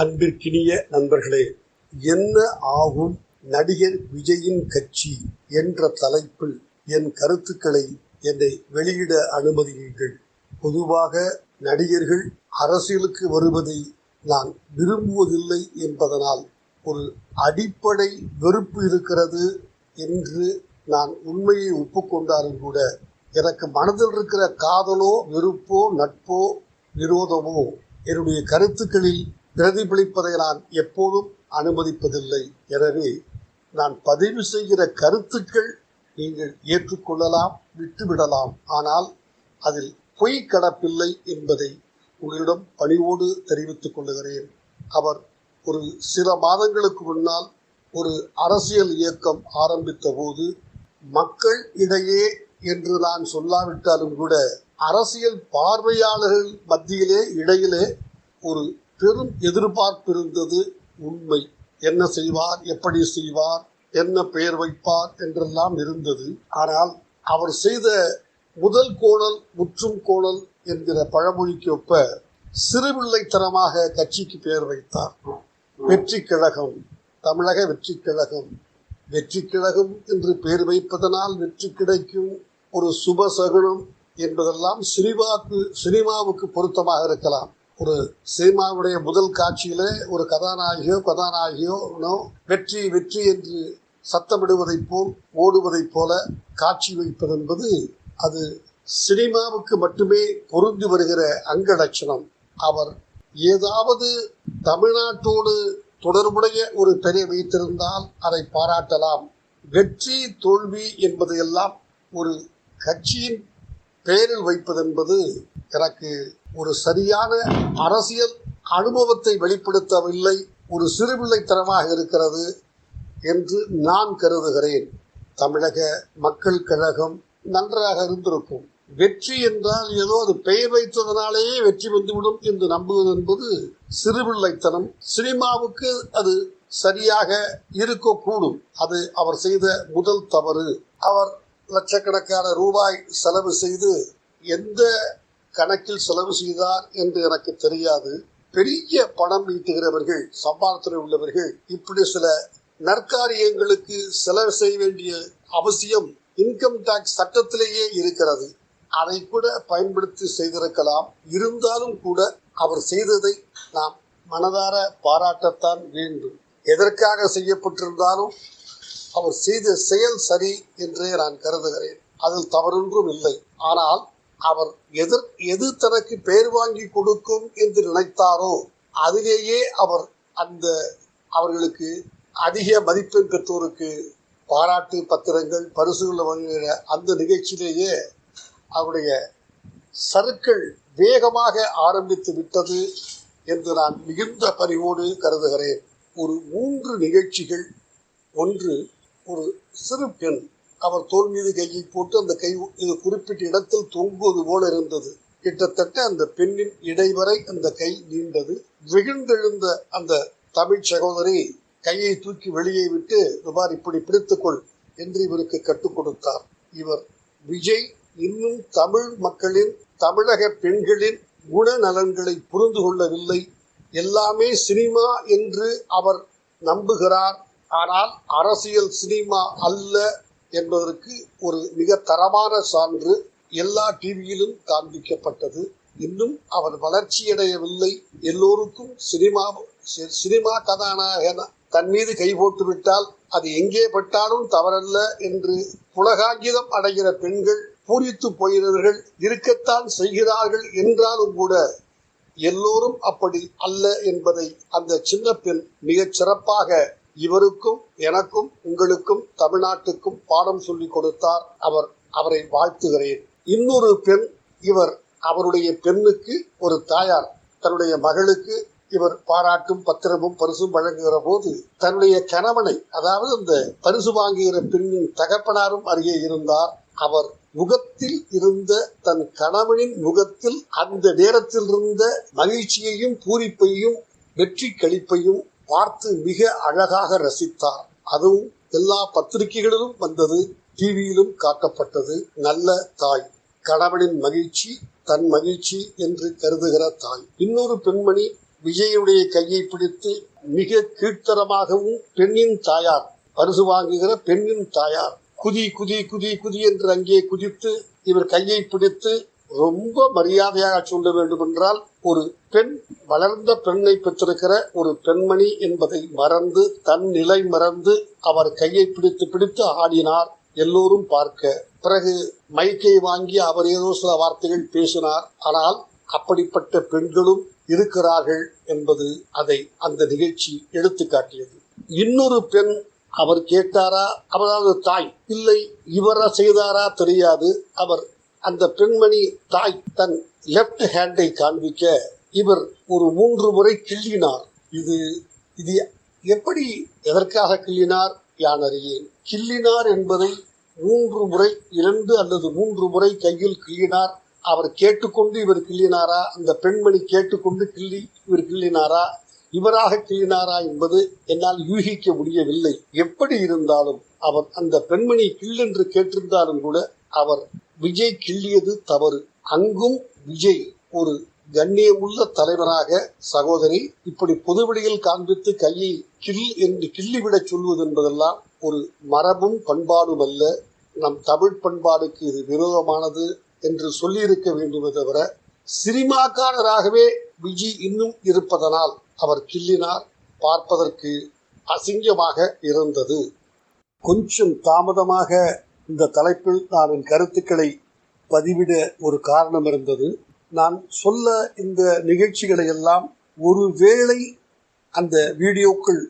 அன்பிற்கினிய நண்பர்களே என்ன ஆகும் நடிகர் விஜயின் கட்சி என்ற தலைப்பில் என் கருத்துக்களை என்னை வெளியிட அனுமதியுங்கள். பொதுவாக நடிகர்கள் அரசியலுக்கு வருவதை நான் விரும்புவதில்லை என்பதனால் ஒரு அடிப்படை வெறுப்பு இருக்கிறது என்று நான் உண்மையை ஒப்புக்கொண்டாலும் கூட எனக்கு மனதில் இருக்கிற காதலோ வெறுப்போ நட்போ விரோதமோ என்னுடைய கருத்துக்களில் பிரதிபலிப்பதை நான் எப்போதும் அனுமதிப்பதில்லை. எனவே நான் பதிவு செய்கிற கருத்துக்கள் நீங்கள் ஏற்றுக்கொள்ளலாம் விட்டுவிடலாம். ஆனால் அதில் பொய் கடப்பில்லை என்பதை உங்களிடம் பணிவோடு தெரிவித்துக் கொள்ளுகிறேன். அவர் ஒரு சில மாதங்களுக்கு முன்னால் ஒரு அரசியல் இயக்கம் ஆரம்பித்த போது மக்கள் இடையே என்று நான் சொல்லாவிட்டாலும் கூட அரசியல் பார்வையாளர்கள் மத்தியிலே இடையிலே ஒரு பெரும் எதிர்பார்ப்பு இருந்தது உண்மை. என்ன செய்வார்? எப்படி செய்வார்? என்ன பெயர் வைப்பார்? என்றெல்லாம் இருந்தது. ஆனால் அவர் செய்த முதல் கோணல் முற்றும் கோணல் என்கிற பழமொழிக்கு ஒப்ப சிறுபிள்ளைத்தனமாக கட்சிக்கு பெயர் வைத்தார். வெற்றி கழகம் தமிழக வெற்றி கழகம் வெற்றி கழகம் என்று பெயர் வைப்பதனால் வெற்றி கிடைக்கும் ஒரு சுப சகுனம் என்பதெல்லாம் சினிமாவுக்கு சினிமாவுக்கு பொருத்தமாக இருக்கலாம். ஒரு சினிமாவுடைய முதல் காட்சியில ஒரு கதாநாயகியோ கதாநாயகியோ வெற்றி வெற்றி என்று சத்தமிடுவதைப் போல் ஓடுவதைப் போல காட்சி வைப்பது என்பது அது சினிமாவுக்கு மட்டுமே பொருந்தி வருகிற அங்க லட்சணம் அவர் ஏதாவது தமிழ்நாட்டோடு தொடர்புடைய ஒரு பெரிய வைத்திருந்தால் அதை பாராட்டலாம். வெற்றி தோல்வி என்பது எல்லாம் ஒரு கட்சியின் பெயரில் வைப்பது என்பது எனக்கு ஒரு சரியான அரசியல் அனுபவத்தை வெளிப்படுத்தவில்லை ஒரு சிறுபிள்ளைத்தனமாக இருக்கிறது என்று நான் கருதுகிறேன். தமிழக மக்கள் கழகம் நன்றாக இருந்திருக்கும். வெற்றி என்றால் ஏதோ அது பெயர் வைத்ததனாலேயே வெற்றி வந்துவிடும் என்று நம்புவது என்பது சிறுபிள்ளைத்தனம். சினிமாவுக்கு அது சரியாக இருக்கக்கூடும். அது அவர் செய்த முதல் தவறு. அவர் லட்சக்கணக்கான ரூபாய் செலவு செய்து எந்த கணக்கில் செலவு செய்தார் என்று எனக்கு தெரியாது. பெரிய பணம் ஈட்டுகிறவர்கள் சம்பாதத்தில் உள்ளவர்கள் இப்படி சில நற்காரியங்களுக்கு செலவு செய்ய வேண்டிய அவசியம் இன்கம் டாக்ஸ் சட்டத்திலேயே இருக்கிறது. அதை கூட பயன்படுத்தி செய்திருக்கலாம். இருந்தாலும் கூட அவர் செய்ததை நாம் மனதார பாராட்டத்தான் வேண்டும். எதற்காக செய்யப்பட்டிருந்தாலும் அவர் செய்த செயல் சரி என்றே நான் கருதுகிறேன். அதில் தவறொன்றும் இல்லை. ஆனால் அவர் எதிர் எது தனக்கு பெயர் வாங்கி கொடுக்கும் என்று நினைத்தாரோ அதிலேயே அவர் அந்த அவர்களுக்கு அதிக மதிப்பெண் பெற்றோருக்கு பாராட்டு பத்திரங்கள் பரிசுகள் வழங்குகிற அந்த நிகழ்ச்சியிலேயே அவருடைய சருக்கள் வேகமாக ஆரம்பித்து விட்டது என்று நான் மிகுந்த பரிவோடு கருதுகிறேன். ஒரு மூன்று நிகழ்ச்சிகள் ஒன்று ஒரு சிறு பெண் அவர் தோல் மீது கையை போட்டு அந்த கை இது குறிப்பிட்ட இடத்தில் தொங்குவது போல இருந்தது. கிட்டத்தட்ட அந்த பெண்ணின் இடைவரை அந்த கை நீண்டது. விகிழ்ந்தெழுந்த அந்த தமிழ் சகோதரி கையை தூக்கி வெளியே விட்டு இவ்வாறு இப்படி பிடித்துக்கொள் என்று இவருக்கு கற்றுக் கொடுத்தார். இவர் விஜய் இன்னும் தமிழ் மக்களின் தமிழக பெண்களின் குணநலன்களை புரிந்து கொள்ளவில்லை. எல்லாமே சினிமா என்று அவர் நம்புகிறார். ஆனால் அரசியல் சினிமா அல்ல என்பதற்கு ஒரு மிக தரமான சான்று எல்லா டிவியிலும் காண்பிக்கப்பட்டது. இன்னும் அவர் வளர்ச்சியடையவில்லை. எல்லோருக்கும் சினிமா சினிமா கதாநாயகன் தன் மீது கை போட்டு விட்டால் அது எங்கே பட்டாலும் தவறல்ல என்று புலகாங்கிதம் அடைகிற பெண்கள் பூரித்து போகிறவர்கள் இருக்கத்தான் செய்கிறார்கள் என்றாலும் கூட எல்லோரும் அப்படி அல்ல என்பதை அந்த சின்ன பெண் மிகச் சிறப்பாக இவருக்கும் எனக்கும் உங்களுக்கும் தமிழ்நாட்டுக்கும் பாடம் சொல்லி கொடுத்தார் அவர். அவரை வாழ்த்துகிறேன். இன்னொரு பெண் இவர் அவருடைய பெண்ணுக்கு ஒரு தாயார். தன்னுடைய மகளுக்கு இவர் பாராட்டும் பத்திரமும் பரிசும் வழங்குகிற போது தன்னுடைய கணவனை அதாவது அந்த பரிசு வாங்குகிற பெண்ணின் தகப்பனாரும் அருகே இருந்தார். அவர் முகத்தில் இருந்த தன் கணவனின் முகத்தில் அந்த நேரத்தில் இருந்த மகிழ்ச்சியையும் பூரிப்பையும் வெற்றி கழிப்பையும் பார்த்து மிக அழகாக ரசித்தார். அதுவும் எல்லா பத்திரிகைகளிலும் வந்தது டிவியிலும் காட்டப்பட்டது. நல்ல தாய். கணவனின் மகிழ்ச்சி தன் மகிழ்ச்சி என்று கருதுகிற தாய். இன்னொரு பெண்மணி விஜயுடைய கையை பிடித்து மிக கீழ்த்தரமாகவும் பெண்ணின் தாயார் பரிசு வாங்குகிற பெண்ணின் தாயார் குதி குதி குதி குதி என்று அங்கே குதித்து இவர் கையை பிடித்து ரொம்ப மரியாதையாக சொல்ல வேண்டும் என்றால் ஒரு பெண் வளர்ந்த பெண்ணை பெற்றிருக்கிற ஒரு பெண்மணி என்பதை மறந்து தன் நிலை மறந்து அவர் கையை பிடித்து பிடித்து ஆடினார் எல்லோரும் பார்க்க. பிறகு மைக்கை வாங்கி அவர் ஏதோ சில வார்த்தைகள் பேசினார். ஆனால் அப்படிப்பட்ட பெண்களும் இருக்கிறார்கள் என்பது அதை அந்த நிகழ்ச்சி எடுத்து காட்டியது இன்னொரு பெண் அவர் கேட்டாரா? அவரது தாய். இல்லை இவர செய்தாரா? தெரியாது. அவர் அந்த பெண்மணி தாய் தன் லெப்ட் ஹேண்டை காண்பிக்க இவர் ஒரு மூன்று முறை கிள்ளினார். இது இது எப்படி எதற்காக கிள்ளினார்? யான் அறியேன். கிள்ளினார் என்பதை மூன்று முறை இரண்டு அல்லது மூன்று முறை கையில் கிள்ளினார். அவர் கேட்டுக்கொண்டு இவர் கிள்ளினாரா? அந்த பெண்மணி கேட்டுக்கொண்டு கிள்ளி இவர் கிள்ளினாரா? இவராக கிள்ளினாரா என்பது என்னால் யூகிக்க முடியவில்லை. எப்படி இருந்தாலும் அவர் அந்த பெண்மணி கிள்ளென்று கேட்டிருந்தாலும் கூட அவர் விஜய் கிள்ளியது தவறு. அங்கும் விஜய் ஒரு கண்ணியமுள்ள தலைவராக சகோதரி இப்படி பொதுவெளியில் காண்பித்து கையை கில் என்று கிள்ளிவிடச் சொல்வது என்பதெல்லாம் ஒரு மரபும் பண்பாடும் அல்ல. நம் தமிழ் பண்பாடுக்கு இது விரோதமானது என்று சொல்லியிருக்க வேண்டுமே தவிர சினிமாக்காரராகவே விஜய் இன்னும் இருப்பதனால் அவர் கிள்ளினார் பார்ப்பதற்கு அசிங்கமாக இருந்தது. கொஞ்சம் தாமதமாக இந்த தலைப்பில் நான் என் கருத்துக்களை பதிவிட ஒரு காரணம் இருந்தது. நான் சொல்ல இந்த நிகழ்ச்சிகளை எல்லாம் ஒருவேளை அந்த வீடியோக்கள்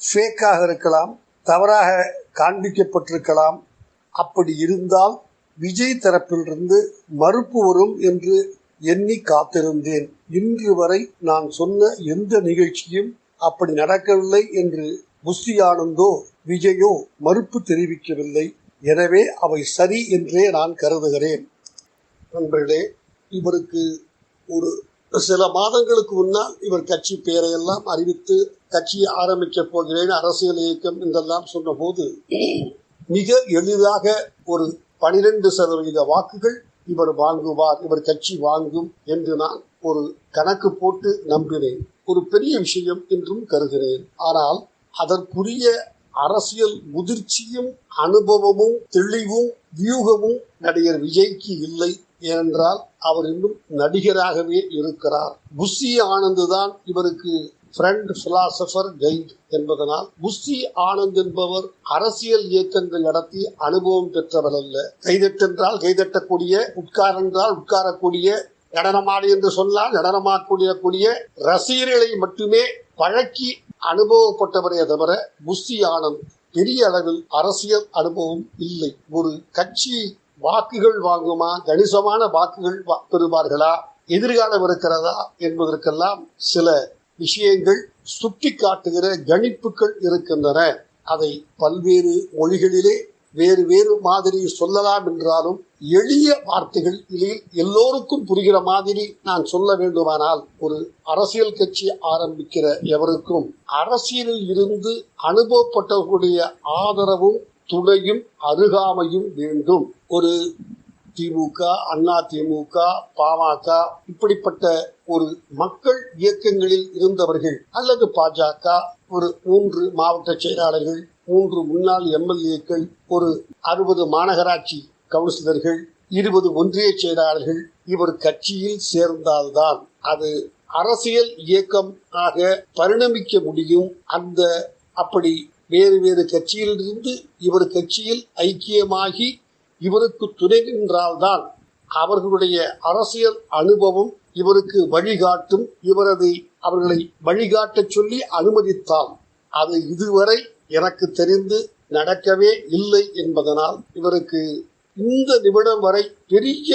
ஃபேக்காக இருக்கலாம் தவறாக காண்பிக்கப்பட்டிருக்கலாம். அப்படி இருந்தால் விஜய் தரப்பிலிருந்து மறுப்பு வரும் என்று எண்ணி காத்திருந்தேன். இன்று வரை நான் சொன்ன எந்த நிகழ்ச்சியும் அப்படி நடக்கவில்லை என்று புஸ்தி ஆனந்தோ விஜயோ மறுப்பு தெரிவிக்கவில்லை. எனவே அவை சரி என்றே நான் கருதுகிறேன். நண்பர்களே இவருக்கு ஒரு சில மாதங்களுக்கு முன்னால் இவர் கட்சி பெயரையெல்லாம் அறிவித்து கட்சியை ஆரம்பிக்கப் போகிறேன் அரசியல் இயக்கம் என்றெல்லாம் சொன்னபோது மிக எளிதாக ஒரு பனிரெண்டு சதவீத வாக்குகள் இவர் வாங்குவார் இவர் கட்சி வாங்கும் என்று நான் ஒரு கணக்கு போட்டு நம்பினேன். ஒரு பெரிய விஷயம் என்றும் கருதுகிறேன். ஆனால் அதற்குரிய அரசியல் முதிர்ச்சியும் அனுபவமும் தெளிவும் வியூகமும் நடிகர் விஜய்க்கு இல்லை ஏனென்றால் அவர் இன்னும் நடிகராகவே இருக்கிறார். புஷி ஆனந்த் தான் இவருக்கு ஃப்ரெண்ட் பிலாசபர் கைட் என்பதனால் புஷி ஆனந்த் என்பவர் அரசியல் இயக்கங்கள் நடத்தி அனுபவம் பெற்றவர் அல்ல. கைதட்டென்றால் கைதட்டக்கூடிய உட்காரென்றால் உட்காரக்கூடிய நடனமாடு என்று சொன்னால் நடனமாக்கூடிய ரசிகர்களை மட்டுமே பழக்கி அனுபவப்பட்டவரே தவிர முஸ்தி ஆனந்த் பெரிய அளவில் அரசியல் அனுபவம் இல்லை. ஒரு கட்சி வாக்குகள் வாங்குமா? கணிசமான வாக்குகள் பெறுவார்களா? எதிர்காலம் இருக்கிறதா என்பதற்கெல்லாம் சில விஷயங்கள் சுட்டி காட்டுகிற கணிப்புகள் இருக்கின்றன. அதை பல்வேறு மொழிகளிலே வேறு வேறு மாதிரி சொல்லலாம் என்றாலும் எளிய வார்த்தைகள் இதில் எல்லோருக்கும் புரிகிற மாதிரி நான் சொல்ல வேண்டுமானால் ஒரு அரசியல் கட்சி ஆரம்பிக்கிற எவருக்கும் அரசியலில் இருந்து அனுபவப்பட்டவர்களுடைய ஆதரவும் துணையும் அருகாமையும் வேண்டும். ஒரு திமுக அண்ணா திமுக பாமக இப்படிப்பட்ட ஒரு மக்கள் இயக்கங்களில் இருந்தவர்கள் அல்லது பாஜக ஒரு மூன்று மாவட்ட செயலாளர்கள் மூன்று முன்னாள் எம்எல்ஏக்கள் ஒரு அறுபது மாநகராட்சி கவுன்சிலர்கள் இருபது ஒன்றிய செயலாளர்கள் இவர் கட்சியில் சேர்ந்தால்தான் அது அரசியல் இயக்கம் ஆக பரிணமிக்க முடியும். அந்த அப்படி வேறு வேறு கட்சியிலிருந்து இவர் கட்சியில் ஐக்கியமாகி இவருக்கு துணை நின்றால்தான் அவர்களுடைய அரசியல் அனுபவம் இவருக்கு வழிகாட்டும். இவரது அவர்களை வழிகாட்டச் சொல்லி அனுமதித்தால் அது இதுவரை எனக்கு தெரிந்து நடக்கவே இல்லை என்பதனால் இவருக்கு இந்த நிமிடம் வரை பெரிய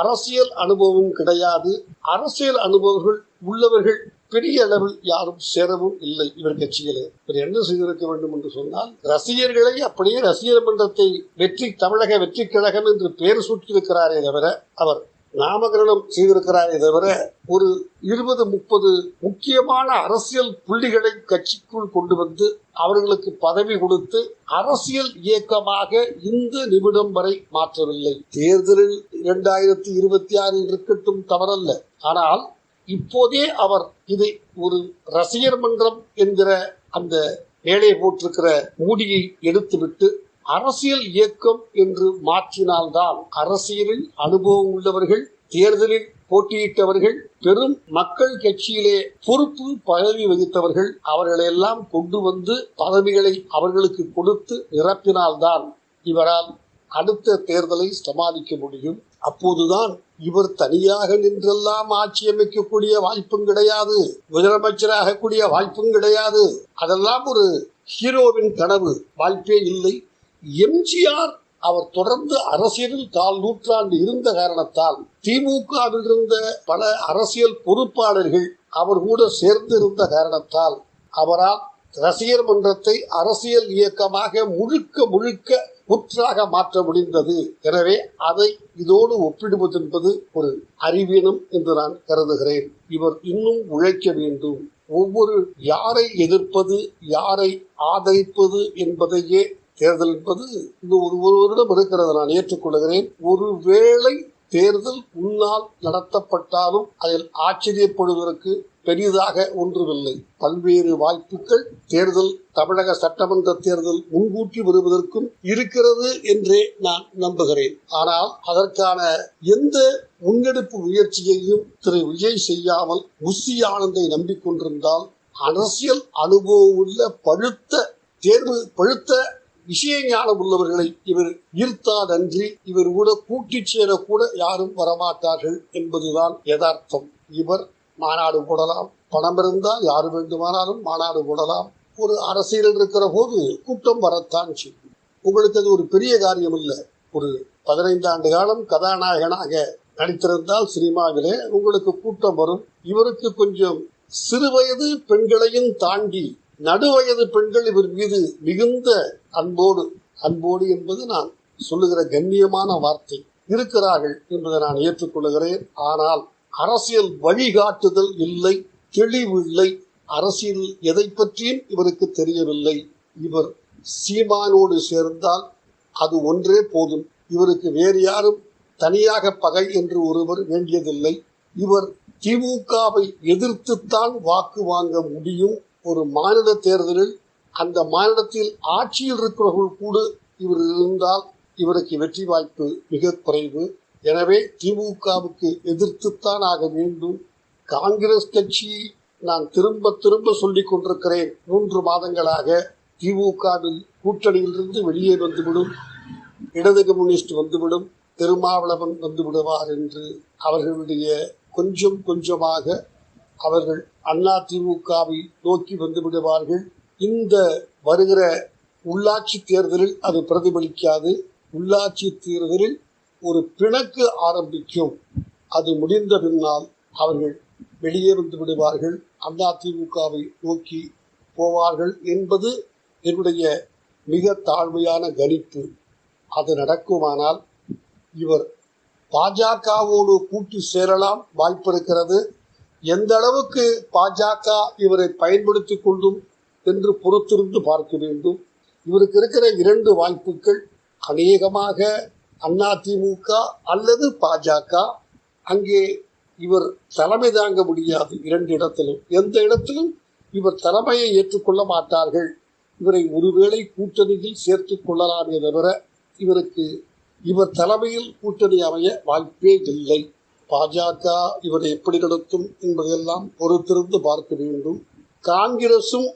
அரசியல் அனுபவம் கிடையாது. அரசியல் அனுபவங்கள் உள்ளவர்கள் பெரிய அளவில் யாரும் சேரவும் இல்லை இவர் கட்சியிலே. இவர் என்ன செய்திருக்க வேண்டும் என்று சொன்னால் ரசிகர்களை அப்படியே ரசிகர் மன்றத்தை வெற்றி தமிழக வெற்றி கழகம் என்று பெயர் சூட்டியிருக்கிறாரே தவிர அவர் நாமகரணம் செய்திருக்கிறாரே. தவிர ஒரு இருபது முப்பது முக்கியமான அரசியல் புள்ளிகளை கட்சிக்குள் கொண்டு வந்து அவர்களுக்கு பதவி கொடுத்து அரசியல் இயக்கமாக இந்த நிமிடம் வரை மாற்றவில்லை. தேர்தலில் இரண்டாயிரத்தி இருபத்தி ஆறில் இருக்கட்டும் தவறல்ல. ஆனால் இப்போதே அவர் இதை ஒரு ரசிகர் மன்றம் என்கிற அந்த மேலே போட்டிருக்கிற மூடியை எடுத்துவிட்டு அரசியல் இயக்கம் என்று மாற்றினால்தான் அரசியலில் அனுபவம் உள்ளவர்கள் தேர்தலில் போட்டியிட்டவர்கள் பெரும் மக்கள் கட்சியிலே பொறுப்பு பதவி வகித்தவர்கள் அவர்களையெல்லாம் கொண்டு வந்து பதவிகளை அவர்களுக்கு கொடுத்து நிரப்பினால்தான் இவரால் அடுத்த தேர்தலை சமாளிக்க முடியும். அப்போதுதான் இவர் தனியாக நின்றெல்லாம் ஆட்சி அமைக்கக்கூடிய வாய்ப்பும் கிடையாது. முதலமைச்சராக கூடிய வாய்ப்பும் கிடையாது. அதெல்லாம் ஒரு ஹீரோவின் கனவு. வாய்ப்பே இல்லை. எம்ஜிஆர் அவர் தொடர்ந்து அரசியலில் கால் நூற்றாண்டு இருந்த காரணத்தால் திமுகவில் இருந்த பல அரசியல் பொறுப்பாளர்கள் அவர் கூட சேர்ந்து இருந்த காரணத்தால் அவரால் ரசிகர் மன்றத்தை அரசியல் இயக்கமாக முழுக்க முழுக்க முற்றாக மாற்ற முடிந்தது. எனவே அதை இதோடு ஒப்பிடுவது என்பது ஒரு அறிவீனம் என்று நான் கருதுகிறேன். இவர் இன்னும் உழைக்க வேண்டும். ஒவ்வொரு யாரை எதிர்ப்பது யாரை ஆதரிப்பது என்பதையே தேர்தல் என்பது இன்னும் ஒரு ஒரு வருடம் இருக்கிறது. நான் ஏற்றுக்கொள்கிறேன். ஒருவேளை தேர்தல் முன்னால் நடத்தப்பட்டாலும் அதில் ஆச்சரியப்படுவதற்கு பெரிதாக ஒன்றுமில்லை. பல்வேறு வாய்ப்புகள் தேர்தல் தமிழக சட்டமன்ற தேர்தல் முன்கூட்டி வருவதற்கும் இருக்கிறது என்றே நான் நம்புகிறேன். ஆனால் அதற்கான எந்த முன்னெடுப்பு முயற்சியையும் திரு. விஜய் செய்யாமல் முஸ்தி ஆனந்தை நம்பிக்கொண்டிருந்தால் அரசியல் அனுபவம் உள்ள பழுத்த தேர்வு பழுத்த விஷய ஞானம் உள்ளவர்களை இவர் ஈர்த்தாதன்றி இவர் கூட கூட்டி சேரக்கூட யாரும் வரமாட்டார்கள் என்பதுதான் யதார்த்தம். இவர் மாநாடு போடலாம். பணம் இருந்தால் யாரு வேண்டுமானாலும் மாநாடு போடலாம். ஒரு அரசியல் இருக்கிற போது கூட்டம் வரத்தான் செய்யும். உங்களுக்கு அது ஒரு பெரிய காரியம் இல்லை ஒரு பதினைந்து ஆண்டு காலம் கதாநாயகனாக நடித்திருந்தால் சினிமாவிலே உங்களுக்கு கூட்டம் வரும். இவருக்கு கொஞ்சம் சிறுவயது பெண்களையும் தாண்டி நடுவயது பெண்கள் இவர் மீது மிகுந்த அன்போடு அன்போடு என்பது நான் சொல்லுகிற கண்ணியமான வார்த்தை. இருக்கிறார்கள் என்பதை நான் ஏற்றுக்கொள்கிறேன் ஆனால் அரசியல் வழிகாட்டுதல் இல்லை தெளிவு இல்லை. அரசியல் எதை பற்றியும் இவருக்கு தெரியவில்லை. இவர் சீமானோடு சேர்ந்தால் அது ஒன்றே போதும். இவருக்கு வேறு யாரும் தனியாக பகை என்று ஒருவர் வேண்டியதில்லை. இவர் திமுகவை எதிர்த்துத்தான் வாக்கு வாங்க முடியும். ஒரு மாநில தேர்தலில் அந்த மாநிலத்தில் ஆட்சியில் இருக்கிறவர்கள் கூட இவர் இருந்தால் இவருக்கு வெற்றி வாய்ப்பு மிக குறைவு. எனவே திமுகவுக்கு எதிர்த்துத்தான் ஆக வேண்டும். காங்கிரஸ் கட்சி நான் திரும்ப திரும்ப சொல்லிக் கொண்டிருக்கிறேன். மூன்று மாதங்களாக திமுகவில் கூட்டணியிலிருந்து வெளியே வந்துவிடும். இடது கம்யூனிஸ்ட் வந்துவிடும். திருமாவளவன் வந்து விடுவார் என்று அவர்களுடைய கொஞ்சம் கொஞ்சமாக அவர்கள் அண்ணா திமுகவை நோக்கி வந்து விடுவார்கள். இந்த வருகிற உள்ளாட்சி தேர்தலில் அது பிரதிபலிக்காது. உள்ளாட்சி தேர்தலில் ஒரு பிணக்கு ஆரம்பிக்கும். அது முடிந்த பின்னால் அவர்கள் வெளியே வந்து விடுவார்கள். அண்ணா திமுகவை நோக்கி போவார்கள் என்பது என்னுடைய மிக தாழ்மையான கணிப்பு. அது நடக்குமானால் இவர் பாஜகவோடு கூட்டி சேரலாம் வாய்ப்பு இருக்கிறது. எந்த அளவுக்கு பாஜக இவரை பயன்படுத்திக் கொள்ளும் என்று பொறுத்திருந்து பார்க்க வேண்டும். இவருக்கு இருக்கிற இரண்டு வாய்ப்புகள் அநேகமாக அதிமுக அல்லது பாஜக. அங்கே இவர் தலைமை தாங்க முடியாது இரண்டு இடத்திலும். எந்த இடத்திலும் இவர் தலைமையை ஏற்றுக்கொள்ள மாட்டார்கள். இவரை ஒருவேளை கூட்டணியில் சேர்த்துக் கொள்ளலாமே தவிர இவருக்கு இவர் தலைமையில் கூட்டணி அமைய வாய்ப்பே இல்லை. பாஜக இவரை எப்படி நடத்தும் என்பதையெல்லாம் பொறுத்திருந்து பார்க்க வேண்டும். காங்கிரசும்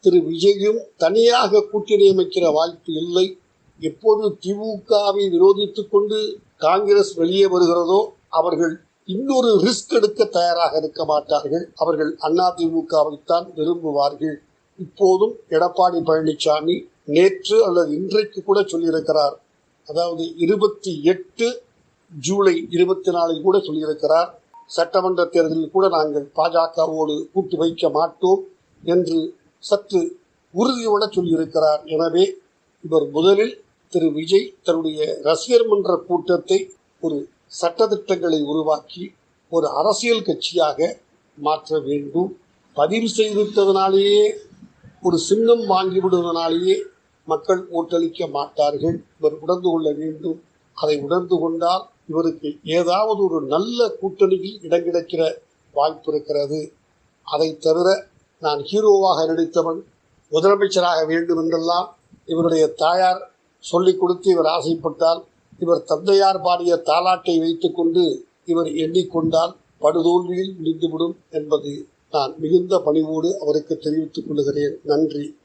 திரு விஜயும் தனியாக கூட்டணி அமைக்கிற வாய்ப்பு இல்லை. எப்போது திமுகவை விரோதித்துக் கொண்டு காங்கிரஸ் வெளியே வருகிறதோ அவர்கள் இன்னொரு ரிஸ்க் எடுக்க தயாராக இருக்க மாட்டார்கள். அவர்கள் அண்ணா திமுகவைத்தான் விரும்புவார்கள். இப்போதும் எடப்பாடி பழனிசாமி நேற்று அல்லது இன்றைக்கு கூட சொல்லியிருக்கிறார். அதாவது இருபத்தி எட்டு ஜூலை இருபத்தி நாலில் கூட சொல்லியிருக்கிறார். சட்டமன்ற தேர்தலில் கூட நாங்கள் பாஜகவோடு கூட்டு வைக்க மாட்டோம் என்று சற்று உறுதியோட சொல்லியிருக்கிறார். எனவே இவர் முதலில் திரு விஜய் தன்னுடைய ரசிகர் மன்ற கூட்டத்தை ஒரு சட்டத்திட்டங்களை உருவாக்கி ஒரு அரசியல் கட்சியாக மாற்ற வேண்டும். பதிவு செய்துவிட்டதனாலேயே ஒரு சின்னம் வாங்கி விடுவதனாலேயே மக்கள் ஓட்டளிக்க மாட்டார்கள். இவர் உணர்ந்து கொள்ள வேண்டும். அதை உணர்ந்து கொண்டால் இவருக்கு ஏதாவது ஒரு நல்ல கூட்டணியில் இடம் கிடைக்கிற வாய்ப்பு இருக்கிறது. அதை தவிர நான் ஹீரோவாக நடித்தவன் முதலமைச்சராக வேண்டும் என்றெல்லாம் இவருடைய தாயார் சொல்லிக் கொடுத்து இவர் ஆசைப்பட்டால் இவர் தந்தையார் பாடிய தாலாட்டை வைத்துக்கொண்டு இவர் எண்ணிக்கொண்டால் படுதோல்வியில் முடிந்துவிடும் என்பது நான் மிகுந்த பணிவோடு அவருக்கு தெரிவித்துக் கொள்கிறேன். நன்றி.